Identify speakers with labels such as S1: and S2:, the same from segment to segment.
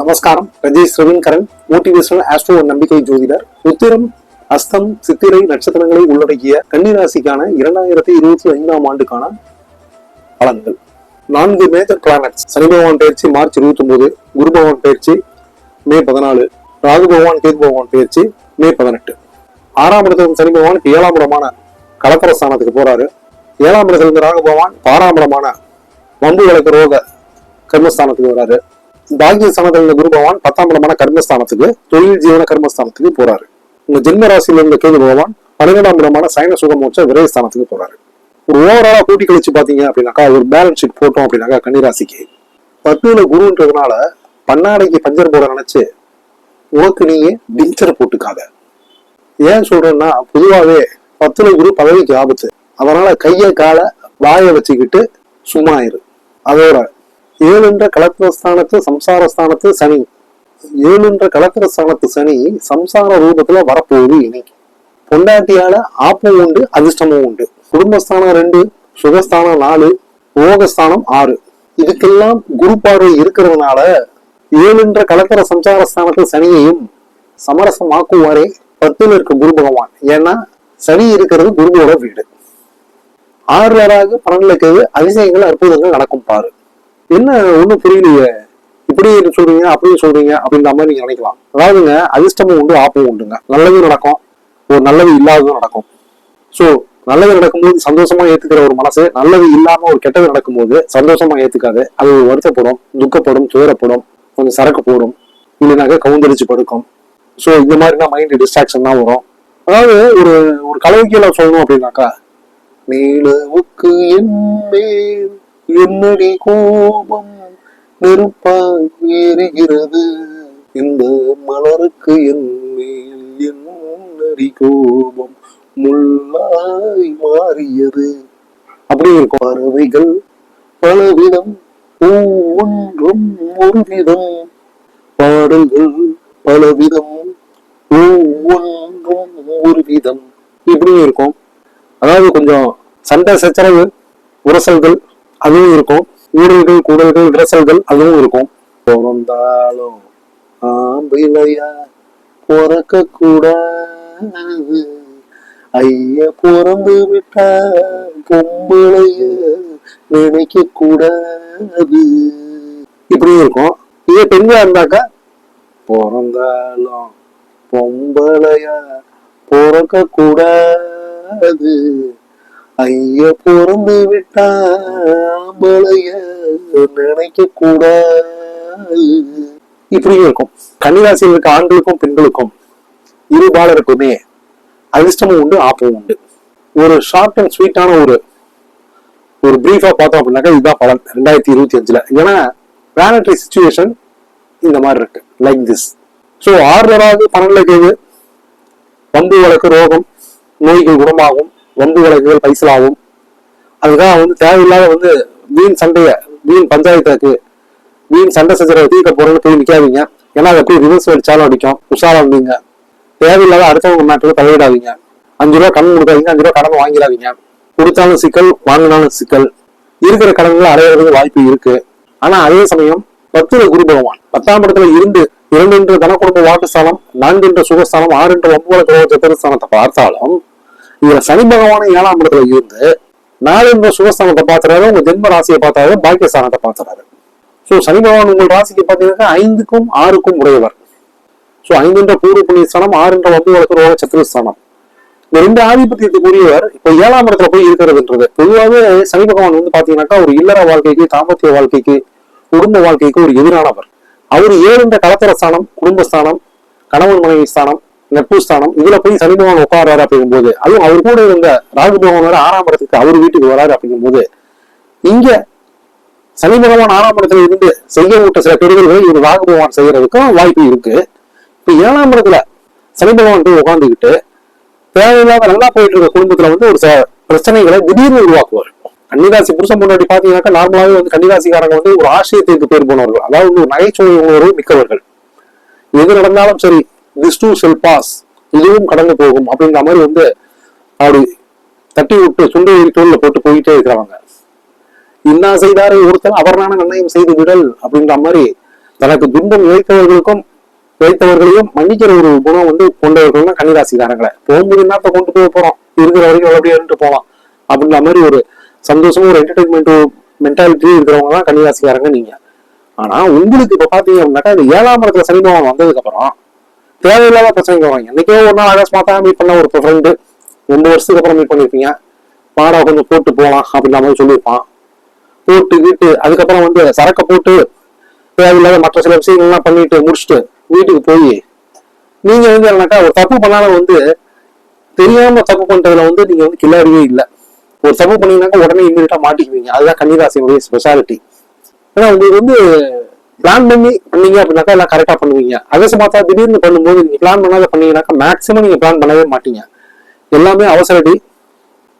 S1: நமஸ்காரம். Rajesh Raveenkaran motivational astro நம்பிக்கை ஜோதிடர் உத்திரம் அஸ்தம் சித்திரை நட்சத்திரங்களை உள்ளடக்கிய கன்னிராசிக்கான இரண்டாயிரத்தி இருபத்தி ஐந்தாம் ஆண்டுக்கான பலன்கள். நான்கு மேஜர் பிளானட்ஸ் சனி பகவான் பயிற்சி மார்ச் இருபத்தி ஒன்பது குரு பகவான் பயிற்சி மே பதினாலு ராகு பகவான் கேது பகவான் பயிற்சி மே பதினெட்டு. ஆறாம் இடத்துல சனி பகவானுக்கு ஏழாம் இடமான கலப்பரஸ்தானத்துக்கு போறாரு. ஏழாம் இடத்துல ராகு பகவான் ஆறாம் இடமான வம்பு விளக்கு ரோக கர்மஸ்தானத்துக்கு வராரு. பாகிய சமதல குரு பகவான் பத்தாம் இடமான கர்மஸ்தானத்துக்கு தொழில் ஜீவன கர்மஸ்தானத்துக்கு போறாரு. உங்க ஜென்ம ராசியில இருந்த கேது பகவான் பன்னிரெண்டாம் இடமான சைன சுகமோட்ச விரயஸ்தானத்துக்கு போறாரு. ஒரு ஓவராலா கூட்டி கழிச்சு பாத்தீங்க அப்படின்னாக்கா ஒரு பேலன்ஸ் ஷீட் போட்டோம் அப்படின்னாக்கா கன்னிராசிக்கு. பத்துல குருன்றதுனால பன்னாடைக்கு பஞ்சர் போட நினைச்சு உனக்கு நீயே டிஞ்சர் போட்டுக்காத. ஏன் சொல்றேன்னா பொதுவாவே பத்துல குரு பதவிக்கு ஆபத்து. அதனால கைய காலை வாயை வச்சுக்கிட்டு சும்மா இரு. அதோட ஏழுன்ற கலத்திரஸ்தானத்து சம்சாரஸ்தானத்து சனி. ஏழுன்ற கலத்திரஸ்தானத்து சனி சம்சார ரூபத்துல வரப்போகுது இனி. பொண்டாட்டியால ஆப்பும் உண்டு அதிர்ஷ்டமும் உண்டு. குடும்பஸ்தானம் ரெண்டு சுகஸ்தானம் நாலு ஓகஸ்தானம் ஆறு. இதுக்கெல்லாம் குரு பார்வை இருக்கிறதுனால ஏழுன்ற கலத்திர சம்சாரஸ்தானத்து சனியையும் சமரசமாக்குவாரே பத்தில் இருக்க குரு பகவான். ஏன்னா சனி இருக்கிறது குருவோட வீடு. ஆறுலராக பன்னெண்டுல இருக்கிறது அதிசயங்கள் அற்புதங்கள் நடக்கும் பாரு. என்ன ஒன்றும் புரியலையே? இப்படி சொல்றீங்க அப்படி சொல்றீங்க அப்படின்ற மாதிரி நீங்க நினைக்கலாம். அதாவதுங்க அதிர்ஷ்டமும் உண்டு ஆப்பமும் உண்டுங்க. நல்லது நடக்கும் ஒரு நல்லது இல்லாததும் நடக்கும். ஸோ நல்லது நடக்கும்போது சந்தோஷமா ஏத்துக்கிற ஒரு மனசு நல்லது இல்லாம ஒரு கெட்டது நடக்கும்போது சந்தோஷமா ஏத்துக்காது. அது ஒரு வருத்தப்படும் துக்கப்படும் துயரப்படும் கொஞ்சம் சரக்கு போடும் இல்லைனாக்க கவுந்தடிச்சு படுக்கும். ஸோ இந்த மாதிரி தான் மைண்ட் டிஸ்ட்ராக்ஷன் தான் வரும். அதாவது ஒரு ஒரு கலவைக்கியல சொல்லணும் அப்படின்னாக்கா நீலவுக்கு என் மேல் என்னடி கோபம்? நெருப்பாய் ஏறுகிறது. இந்த மலருக்கு என் மேல் என்னடி கோபம்? முள்ளாய் மாறியது. அப்படி இருக்கும். பறவைகள் பலவிதம் ஒவ்வொன்றும் ஒரு விதம். பாடல்கள் பலவிதம் ஒவ்வொன்றும் ஒரு விதம். இப்படியும் இருக்கும். அதாவது கொஞ்சம் சண்டை சச்சரவு உரசல்கள் அதுவும் இருக்கும். ஊழல்கள் கூடல்கள் விரசல்கள் அதுவும் இருக்கும். பிறந்தாலும் ஆம்பிளையா பிறக்க கூடாது ஐய பிறந்து விட்டா பொம்பளைய நினைக்க கூடாது இப்படியும் இருக்கும். இதே பெண்களா இருந்தாக்கா? பிறந்தாலும் பொம்பளையா பிறக்க கூடாது ஐயோ பிறந்து விட்டா ஆம்பளைய நினைக்க கூடாது. இப்படியும் இருக்கும். கன்னிராசியில் இருக்க ஆண்களுக்கும் பெண்களுக்கும் இரு பாலருக்குமே அதிர்ஷ்டமும் உண்டு ஆப்பமும் உண்டு. ஒரு ஷார்ட் அண்ட் ஸ்வீட்டான ஒரு ஒரு பிரீஃபா பார்த்தோம் அப்படின்னாக்கா இதுதான் பலன். ரெண்டாயிரத்தி இருபத்தி அஞ்சுல. ஏன்னா பிளானட்ரி சுச்சுவேஷன் இந்த மாதிரி இருக்கு. லைக் திஸ் ஸோ ஆறுதலாவது பன்னெண்டு கேது வம்பு வழக்கு ரோகம் நோய்கள் குணமாகும். வம்பு வழக்குகள் பைசலாகும் அதுக்காக வந்து தேவையில்லாத வந்து மீன் சண்டையை மீன் பஞ்சாயத்துக்கு மீன் சண்டை சச்சரவை தீர்க்க போறோம்னு போய் நிற்காதீங்க ஏன்னா அதை போய் ரிவர்ஸ் அடிச்சாலும் அடிக்கும். உஷாராக இருந்தீங்க. தேவையில்லாத அடுத்தவங்க மேட்டருக்கு தலையிடாதீங்க. அஞ்சு ரூபா கடன் கொடுக்காதீங்க அஞ்சு ரூபா கடன் வாங்கிடாதீங்க. கொடுத்தாலும் சிக்கல் வாங்கினாலும் சிக்கல். இருக்கிற கடன்களை அடையிறதுக்கு வாய்ப்பு இருக்கு. ஆனா அதே சமயம் பத்துல குரு பகவான் பத்தாம் இடத்துல இருந்து இரண்டு என்ற தனக்குடும்ப வாக்குஸ்தானம் நான்கு என்ற சுகஸ்தானம் ஆறு என்ற ஒன்பது கிரக சத்திரஸ்தானத்தை பார்த்தாலும் இதுல சனி பகவானை ஏழாம் இடத்துல இருந்து நாலு சுகஸ்தானத்தை பார்த்துறாரு உங்க ஜென்ம ராசியை பார்த்தாரு பாக்கியஸ்தானத்தை பார்த்துறாரு சோ சனி பகவான் உங்கள் ராசிக்கு பார்த்தீங்கன்னா ஐந்துக்கும் ஆறுக்கும் உடையவர். சோ ஐந்துன்ற பூர்வ புண்ணியஸ்தானம் ஆறு வந்து ஒன்பது ஒரு சத்திரஸ்தானம் இந்த ரெண்டு ஆதிபத்தியத்துக்குரியவர் இப்ப ஏழாம் இடத்துல போய் இருக்கிறதுன்றது பொதுவாகவே சனி பகவான் வந்து பாத்தீங்கன்னாக்கா ஒரு இல்லற வாழ்க்கைக்கு தாம்பத்திய வாழ்க்கைக்கு குடும்ப வாழ்க்கைக்கு ஒரு எதிரானவர். அவர் ஏழுன்ற கலத்தர ஸ்தானம் குடும்பஸ்தானம் கணவன் மனைவி ஸ்தானம் நட்பு ஸ்தானம் இதுல போய் சனி பகவான் உட்காராரு அப்படிங்கும்போது அதுவும் அவர் கூட இருந்த ராகு பகவானோட ஆறாம் இடத்துக்கு அவர் வீட்டுக்கு வராரு அப்படிங்கும்போது இங்க சனி பகவான் ஆறாம் இடத்துல இருந்து செய்ய விட்ட சில பெருமைகளை இவர் ராகு பகவான் செய்யறதுக்கும் வாய்ப்பு இருக்கு. இப்ப ஏழாம் இடத்துல சனி பகவான் போய் உட்காந்துக்கிட்டு தேவையில்லாத நல்லா போயிட்டு இருக்க குடும்பத்துல வந்து ஒரு சில பிரச்சனைகளை திடீர்னு உருவாக்குவார். கன்னிராசி புருஷன் முன்னாடி பாத்தீங்கன்னாக்கா நார்மலாவே வந்து கன்னிராசிக்காரங்க வந்து ஒரு ஆசிரியத்திற்கு பேர் போனவர்கள். அதாவது ஒரு நகைச்சுவை உணர்வு மிக்கவர்கள். எது நடந்தாலும் சரி திஸ் டூ செல் பாஸ் இதுவும் கடந்து போகும் அப்படின்ற மாதிரி வந்து அப்படி தட்டி விட்டு சுண்டை தோல்ல போட்டு போயிட்டே இருக்கிறவங்க. இன்னா செய்தாரை ஒருத்தர் அவரான நன்மையும் செய்து விடல் அப்படின்ற மாதிரி தனக்கு துன்பம் இழைத்தவர்களுக்கும் இழைத்தவர்களையும் மன்னிக்கிற ஒரு குணம் வந்து கொண்டவர்கள் தான் கன்னிராசிக்காரங்களை. போகும்போது என்னத்தை கொண்டு போய் போறோம்? இருக்கிற வரைக்கும் அப்படியே இருந்துட்டு போகலாம் அப்படின்ற மாதிரி ஒரு சந்தோஷமும் ஒரு என்டர்டைன்மெண்ட் மென்டாலிட்டி இருக்கிறவங்க தான் கன்னிராசிக்காரங்க நீங்க. ஆனா உங்களுக்கு இப்ப பாத்தீங்க அப்படின்னாக்கா இந்த ஏழாம் இடத்துல சனி பகவான் வந்ததுக்கு அப்புறம் தேவையில்லாத பிரச்சனைகள் வரும் என்னைக்கோ ஒரு நாள் அகஸ்மாத்தா மீட் பண்ண ஒரு ஃப்ரெண்டு ரெண்டு வருஷத்துக்கு அப்புறம் மீட் பண்ணியிருப்பீங்க வாடகை கொஞ்சம் போட்டு போகலாம் அப்படின்ற மாதிரி சொல்லியிருப்பான். போட்டு வீட்டு அதுக்கப்புறம் வந்து சரக்கை போட்டு தேவையில்லாத மற்ற சில விஷயங்கள்லாம் பண்ணிட்டு முடிச்சுட்டு வீட்டுக்கு போய் நீங்க வந்து என்னக்கா ஒரு தப்பு பண்ணாலும் வந்து தெரியாம தப்பு பண்றதுல வந்து நீங்க வந்து கில்லாடியே இல்லை. ஒரு தப்பு பண்ணீங்கன்னாக்கா உடனே இமீடியட்டா மாட்டிக்குவீங்க. அதுதான் கன்னிராசியினுடைய ஸ்பெஷாலிட்டி ஏன்னா உங்களுக்கு வந்து பிளான் பண்ணி பண்ணீங்க அப்படின்னாக்கா எல்லாம் கரெக்டா பண்ணுவீங்க. அதே பார்த்தா திடீர்னு பண்ணும்போது நீங்க பிளான் பண்ணாத பண்ணீங்கன்னாக்கா மேக்ஸிமம் நீங்க பிளான் பண்ணவே மாட்டீங்க. எல்லாமே அவசரடி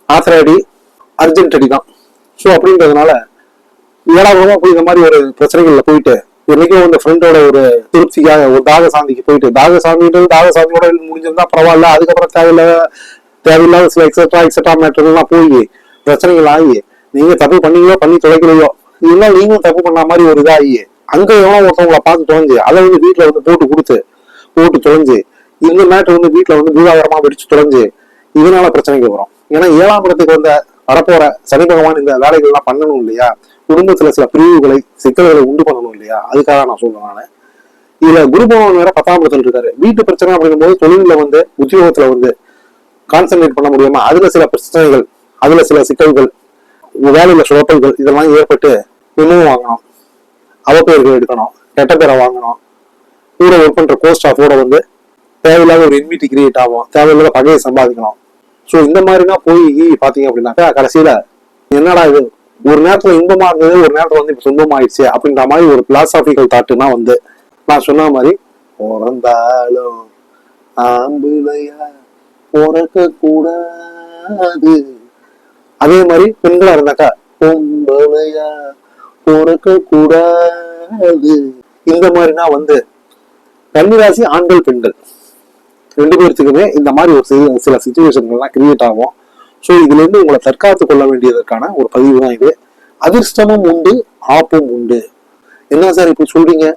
S1: ஆத்திரடி அர்ஜென்ட் அடி தான். ஸோ அப்படின்றதுனால ஏழாயிரமா போய் இந்த மாதிரி ஒரு பிரச்சனைகள்ல போயிட்டு என்னைக்கும் உங்க ஃப்ரெண்டோட ஒரு திருப்திக்காக ஒரு தாக சாந்திக்கு போயிட்டு தாக சாந்தின்றது தாக சாந்தியோட முடிஞ்சிருந்தா பரவாயில்ல அதுக்கப்புறம் தேவையில்ல தேவையில்லாத சில எக்ஸட்ரா எக்ஸட்ரா மேட்டர்லாம் போய் பிரச்சனைகள் ஆகி நீங்க தப்பு பண்ணீங்களோ பண்ணி தொலைக்கலையோ இல்லை நீங்களும் தப்பு பண்ண மாதிரி ஒரு இதாகி அங்கே எவ்வளோ ஒருத்தவங்களை பார்த்து தொலைஞ்சு அதை வந்து வீட்டில் வந்து போட்டு கொடுத்து போட்டு தொலைஞ்சு இந்த மேட்டர் வந்து வீட்டில் வந்து பூதாகரமா வெடிச்சு தொலைஞ்சு இதனால பிரச்சனைகள் வரும். ஏன்னா ஏழாம் இடத்துக்கு வந்த வரப்போற சனி பகவான் இந்த வேலைகள்லாம் பண்ணணும் இல்லையா? குடும்பத்துல சில பிரிவுகளை சிக்கல்களை உண்டு பண்ணணும் இல்லையா? அதுக்காக நான் சொல்றேன் நான். இதுல குரு பகவான் வேற பத்தாம் இடத்துல இருக்காரு. வீட்டு பிரச்சனை அப்படிங்கும் போது தொழில வந்து உத்தியோகத்துல வந்து கான்சென்ட்ரேட் பண்ண முடியாம அதுல சில பிரச்சனைகள் அதுல சில சிக்கல்கள் வேலையில சுழப்பல்கள் இதெல்லாம் ஏற்பட்டு இன்னும் வாங்கணும். அவப்பெயர்கள் எடுக்கணும் கெட்ட பேரை வாங்கணும். கூட ஒர்க் பண்ற கோஸ்ட் ஸ்டாஃபோட வந்து தேவையில்லாத ஒரு இன்விட்டி கிரியேட் ஆகும். தேவையில்லாத பகையை சம்பாதிக்கணும். ஸோ இந்த மாதிரிலாம் போய் பாத்தீங்க அப்படின்னாக்கா கடைசியில என்னடா இது? ஒரு நேரத்துல இன்பமா இருந்தது ஒரு நேரத்துல வந்து இப்ப துன்பமாயிடுச்சு அப்படின்ற மாதிரி ஒரு பிலாசாபிக்கல் தாட்டுனா வந்து நான் சொன்ன மாதிரி பிறந்தாலும் ஆம்புலையா பிறக்க கூடாது அதே மாதிரி பெண்களா இருந்தாக்கா பொம்பளையா பொறுக்க கூடாது இந்த மாதிரினா வந்து கன்னிராசி ஆண்கள் பெண்கள். ரெண்டு பேர்த்துக்குமே இந்த மாதிரி ஒரு சில- சில சுச்சுவேஷன்கள்லாம் கிரியேட் ஆகும். ஸோ இதுலேருந்து உங்களை தற்காத்து கொள்ள வேண்டியதற்கான ஒரு பதிவு தான் இது. அதிர்ஷ்டமும் உண்டு ஆப்பும் உண்டு. என்ன சார் இப்படி சொல்றீங்க?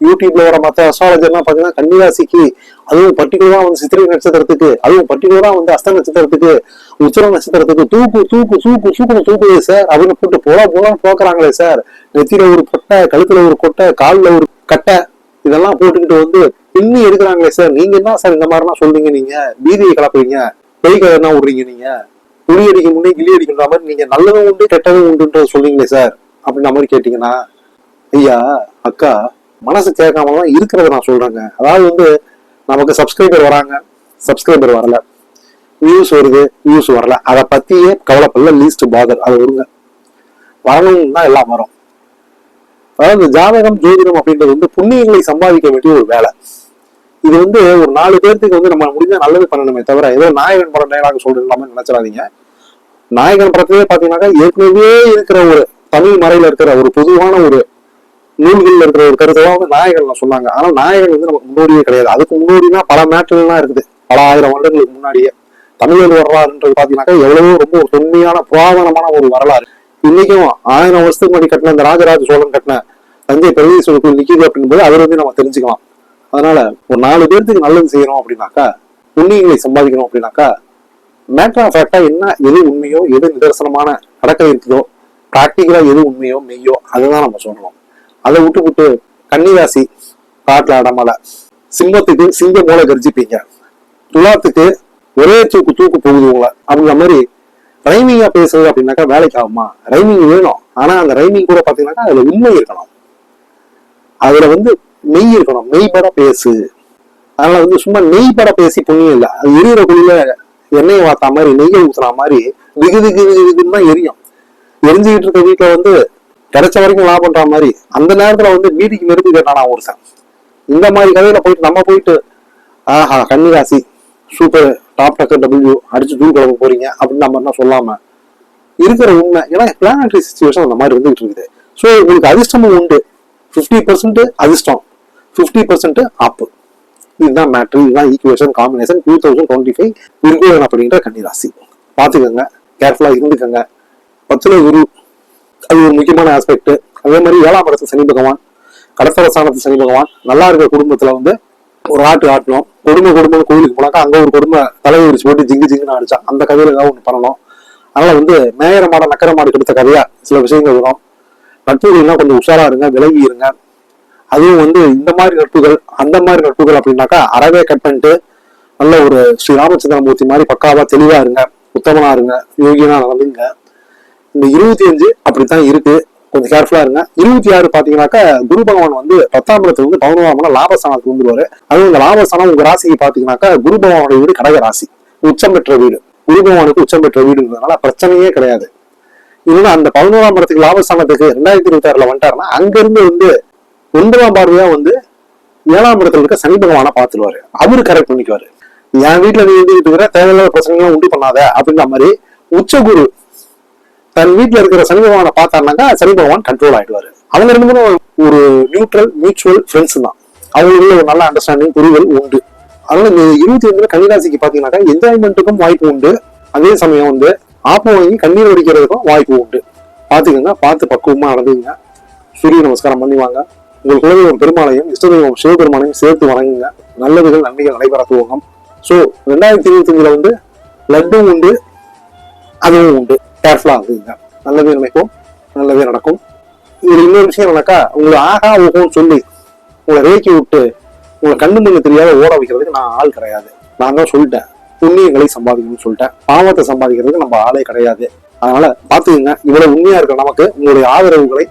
S1: யூடியூப்ல வர மற்ற அஸ்ட்ராலஜர்லாம் பாத்தீங்கன்னா கன்னிராசிக்கு அதுவும் பர்டிகுலரா வந்து சித்திரை நட்சத்திரத்துக்கு அதுவும் பர்டிகுலரா வந்து அஸ்த நட்சத்திரத்துக்கு உச்சர நட்சத்திரத்துக்கு தூக்கு தூக்கு தூக்கு தூக்குன்னு தூக்குது சார். அப்படின்னு போட்டு போல போலான்னு போக்குறாங்களே சார். நெத்தியில ஒரு கொட்டை கழுத்துல ஒரு கொட்டை காலில் ஒரு கட்டை இதெல்லாம் போட்டுக்கிட்டு வந்து பின்னி எடுக்கிறாங்களே சார். நீங்க என்ன சார் இந்த மாதிரிலாம் சொல்றீங்க நீங்க? பீதியை கலப்புறீங்க பொய் கதை விடுறீங்க நீங்க? குழி அடிக்க முன்னே கிளி அடிக்கின்ற மாதிரி நீங்க நல்லதும் உண்டு கெட்டதும் உண்டுன்றது சொல்றீங்களே சார். அப்படின்ற மாதிரி கேட்டீங்கன்னா ஐயா அக்கா மனசு கேட்காம தான் இருக்கிறத நான் சொல்றேங்க. அதாவது வந்து நமக்கு சப்ஸ்கிரைபர் வராங்க. சப்ஸ்கிரைபர் வரல. வியூஸ் வருது வியூஸ் வரல. அதை பத்தியே கவலைப்படல லீஸ்ட் பாதர் அதை வருங்க வரணும்னு தான் எல்லாம் வரும். அதாவது ஜாதகம் ஜோதிடம் அப்படின்றது வந்து புண்ணியங்களை சம்பாதிக்க வேண்டிய ஒரு வேலை. இது வந்து ஒரு நாலு பேர்த்துக்கு வந்து நம்ம முடிஞ்சா நல்லது பண்ணணுமே தவிர ஏதோ நாயகன் படம் டைலாக் சொல்றது நினைச்சிடாதீங்க. நாயகன் படத்திலே பாத்தீங்கன்னாக்கா ஏற்கனவே இருக்கிற ஒரு தமிழ் மறையில இருக்கிற ஒரு பொதுவான ஒரு நூல்கள் இருக்கிற ஒரு கருத்தை வந்து நாயகர்கள் சொன்னாங்க. ஆனா நாயகன் வந்து நமக்கு முன்னோடியே கிடையாது. அதுக்கு முன்னோடினா பல மேட்டர்லாம் இருக்குது. பல ஆயிரம் வருடங்களுக்கு முன்னாடியே. தமிழர் வரலாறுன்றது பாத்தீங்கன்னாக்கா எவ்வளவோ ரொம்ப ஒரு தொன்மையான புராதனமான ஒரு வரலாறு. இன்னைக்கும் ஆயிரம் வருஷத்துக்கு முன்னாடி கட்டின இந்த ராஜராஜ சோழன் கட்டின தஞ்சை பிரகதீஸ்வரர் கோயில் நிக்குது அப்படின்போது அதை வந்து நம்ம தெரிஞ்சுக்கலாம். அதனால ஒரு நாலு பேர்த்துக்கு நல்லது செய்யறோம் அப்படின்னாக்கா புண்ணியங்களை சம்பாதிக்கணும் அப்படின்னாக்கா மேட்டர் ஆஃப் ஃபேக்டா என்ன எது உண்மையோ எது நிதர்சனமான நடக்க இருக்குதோ பிராக்டிக்கலா எது உண்மையோ மெய்யோ அதுதான் நம்ம சொல்லணும். அதை விட்டு விட்டு கன்னிராசி காட்டுல அடமலை. சிம்மத்துக்கு சிங்க போல கர்ஜிப்பீங்க. துலாத்துக்கு ஒரே தூக்கு தூக்கு போகுது உங்களை. அப்படிங்கிற மாதிரி ரைமிங்கா பேசுறது அப்படின்னாக்கா வேலைக்கு ஆகுமா? ரைமிங் வேணும். ஆனா அந்த ரைமிங் கூட பாத்தீங்கன்னாக்கா அதுல உண்மை இருக்கணும். அதுல வந்து மெய் இருக்கணும். மெய்பட பேசு. அதனால வந்து சும்மா நெய்பட பேசி புண்ணியம் இல்லை. அது எரியிற குழியில எண்ணெயை வாத்தா மாதிரி நெய்யை ஊத்துற மாதிரி திகு திகு விகுன்னு தான் எரியும். எரிஞ்சுக்கிட்டு இருக்க வீட்டுல வந்து கிடைச்ச வரைக்கும் லாபம் பண்ற மாதிரி அந்த நேரத்துல வந்து மீதிக்கு நெருப்பு கேட்டானா ஒருத்தன் இந்த மாதிரி கதையில போயிட்டு நம்ம போயிட்டு ஆஹா கன்னிராசி சூப்பர் டாப் டக்கர் டபிள்யூ அடிச்சு தூள் குழம்பு போறீங்க அப்படின்னு நம்ம என்ன சொல்லாம இருக்கிற உண்மை ஏன்னா பிளானட்ரி சுச்சுவேஷன் அந்த மாதிரி இருந்துகிட்டு இருக்குது. ஸோ உங்களுக்கு அதிர்ஷ்டமும் உண்டு. ஃபிஃப்டி பர்சன்ட் அதிர்ஷ்டம் ஃபிஃப்டி பர்சன்ட் ஆப்பு இதுதான் மேட்ரு இதுதான் equation combination two thousand twenty five விருகுவன் அப்படின்ற கன்னிராசி. பார்த்துக்கோங்க கேர்ஃபுல்லாக இருந்துக்கோங்க. பத்துல குரு அது ஒரு முக்கியமான ஆஸ்பெக்ட் அதே மாதிரி ஏழாம் இடத்து சனி பகவான் கடற்கரை ஸ்தானத்து சனி பகவான் நல்லா இருக்கிற குடும்பத்துல வந்து ஒரு ஆட்டு ஆட்டணும். கொடுமை கொடுமை கோயிலுக்கு போனாக்கா அங்க ஒரு கொடுமை தலையை விரிச்சு போட்டு ஜிங்கு ஜிங்குன்னு அடிச்சா அந்த கதையில ஏதாவது ஒண்ணு பண்ணணும். அதனால வந்து மேயர மாட நக்கர மாடு கெடுத்த கதையா சில விஷயங்கள் வரும். நட்புகள்னா கொஞ்சம் உஷாரா இருங்க விலகி இருங்க. அதுவும் வந்து இந்த மாதிரி நட்புகள் அந்த மாதிரி நட்புகள் அப்படின்னாக்கா அறவே கட் பண்ணிட்டு நல்ல ஒரு ஸ்ரீ ராமச்சந்திரமூர்த்தி மாதிரி பக்காவா தெளிவா இருங்க உத்தமனா இருங்க யோகியனா நடந்துங்க. இந்த இருபத்தி அஞ்சு அப்படித்தான் இருக்கு. கொஞ்சம் கேர்ஃபுல்லா இருங்க. இருபத்தி ஆறு பாத்தீங்கன்னாக்கா குரு பகவான் வந்து பத்தாம் இடத்துல வந்து பதினோராம் லாபஸ்தானத்துக்கு வந்துருவாரு. அதுவும் இந்த லாபஸ்தானம் உங்க ராசிக்கு பாத்தீங்கன்னாக்கா குரு பகவானுடைய வீடு கடக ராசி. உச்சம் பெற்ற வீடு. குரு பகவானுக்கு உச்சம் பெற்ற வீடுங்கிறதுனால பிரச்சனையே கிடையாது. இன்னொன்னு அந்த பதினோராம் இடத்துக்கு லாபஸ்தானத்துக்கு ரெண்டாயிரத்தி இருபத்தி ஆறுல வந்துட்டாருன்னா அங்கிருந்து வந்து ஒன்பதாம் பார்வையா வந்து ஏழாம் இடத்துல இருக்க சனி பகவானா பாத்துருவாரு அவரு கரெக்ட் பண்ணிக்குவாரு. என் வீட்டுல நீ இருந்துகிட்டு இருக்கிற தேவையில்லாத பிரச்சனைகளும் உண்டு பண்ணாத அப்படின்ற மாதிரி உச்ச குரு தன் வீட்டில் இருக்கிற சனி பகவானை பார்த்தாருனாக்கா சனி பகவான் கண்ட்ரோல் ஆயிடுவாரு. அவங்க ரெண்டு பேரும் ஒரு நியூட்ரல் மியூச்சுவல் ஃப்ரெண்ட்ஸ் தான். அவங்களுக்குள்ள ஒரு நல்ல அண்டர்ஸ்டாண்டிங் புரிதல் உண்டு. அதனால இந்த இருபத்தி ஒன்பது கன்னிராசிக்கு பாத்தீங்கன்னாக்கா என்ஜாய்மெண்ட்டுக்கும் வாய்ப்பு உண்டு. அதே சமயம் வந்து ஆப்பம் வாங்கி கண்ணீர் வடிக்கிறதுக்கும் வாய்ப்பு உண்டு. பாத்துக்கோங்க பார்த்து பக்குவமா நடந்தீங்க சூரிய நமஸ்காரம் பண்ணி வாங்க உங்கள் பெருமாளையும் இஷ்டதெய்வம் சிவபெருமானையும் சேர்த்து வணங்குங்க. நல்லதுகள் நன்மைகள் நடைபெற துவங்கும். ஸோ ரெண்டாயிரத்தி இருபத்தி அஞ்சுல வந்து லட்டும் உண்டு அதுவும் உண்டு. கேர்ஃபுல்லாக இருந்துங்க நல்லதே நினைக்கும் நல்லதே நடக்கும். இதில் இன்னொரு விஷயம் என்னக்கா உங்களை ஆகா ஓகோன்னு சொல்லி உங்களை ரேக்கி விட்டு உங்களை கண்ணு முன்னு தெரியாத ஓட வைக்கிறதுக்கு நான் ஆள் கிடையாது. நான் தான் சொல்லிட்டேன். புண்ணியங்களை சம்பாதிக்கணும்னு சொல்லிட்டேன். பாவத்தை சம்பாதிக்கிறதுக்கு நம்ம ஆளே கிடையாது. அதனால பார்த்துக்குங்க. இவ்வளோ உண்மையாக இருக்கிற நமக்கு உங்களுடைய ஆதரவுகளை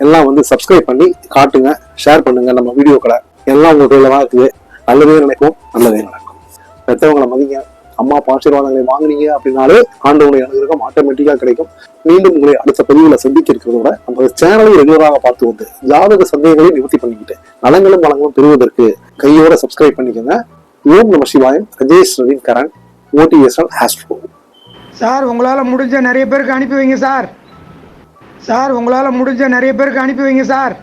S1: எல்லாம் வந்து சப்ஸ்கிரைப் பண்ணி காட்டுங்க ஷேர் பண்ணுங்க நம்ம வீடியோக்களை. எல்லாம் உங்க கையில் தான் இருக்குது. நல்லதே நினைப்போம் நல்லதே நடக்கும். பெற்றவங்களை மதிங்க. அம்மா ஆசீர்வாதங்களை வாங்குனீங்க அப்படின்னாலே ஆண்டவனுடைய அனுகிரகம் ஆட்டோமேட்டிக்காக கிடைக்கும். மீண்டும் உங்களை அடுத்த பதிவுகளை சந்திக்க இருக்கிறதோட நம்ம சேனலை ரெகுலராக பார்த்து வந்து ஜாதக சந்தேகங்களை நிவர்த்தி பண்ணிக்கிட்டு நலங்களும் வளங்களும் பெறுவதற்கு கையோட சப்ஸ்கிரைப் பண்ணிக்கோங்க. ஓம் நம Sivayam. Rajesh Raveen Karan. ODSL Astro
S2: sir உங்களால் முடிஞ்ச நிறைய பேருக்கு அனுப்பி வைங்க சார் சார் உங்களால் முடிஞ்ச நிறைய பேருக்கு அனுப்பி வைங்க சார்